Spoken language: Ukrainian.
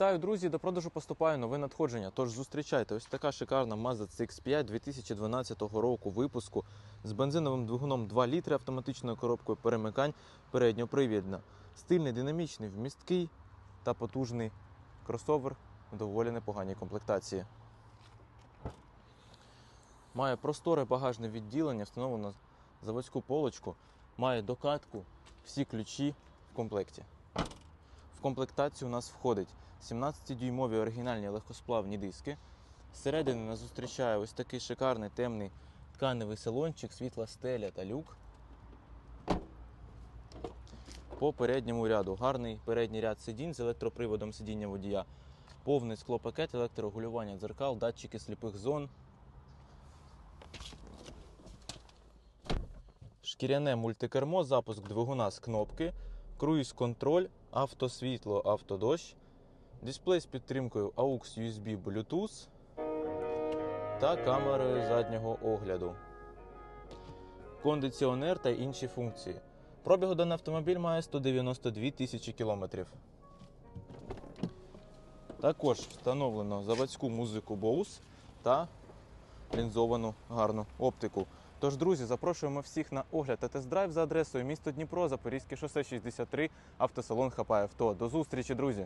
Вітаю, друзі! До продажу поступає нове надходження. Тож зустрічайте, ось така шикарна Mazda CX-5 2012 року випуску з бензиновим двигуном 2 літри автоматичною коробкою перемикань передньопривідна. Стильний, динамічний, вмісткий та потужний кросовер в доволі непоганій комплектації. Має просторе багажне відділення, встановлено заводську полочку, має докатку, всі ключі в комплекті. В комплектацію у нас входить 17-дюймові оригінальні легкосплавні диски. Зсередини нас зустрічає ось такий шикарний темний тканевий салончик, світла стеля та люк. По передньому ряду гарний передній ряд сидінь з електроприводом сидіння водія, повний склопакет, електрорегулювання дзеркал, датчики сліпих зон. Шкіряне мультикермо, запуск двигуна з кнопки, круїз-контроль, автосвітло, автодощ, дисплей з підтримкою AUX USB Bluetooth та камерою заднього огляду, кондиціонер та інші функції. Пробігу даний автомобіль має 192 тисячі кілометрів. Також встановлено заводську музику Bose та лінзовану гарну оптику. Тож, друзі, запрошуємо всіх на огляд та тест-драйв за адресою місто Дніпро, Запорізьке шосе 63, автосалон Хапає. До зустрічі, друзі!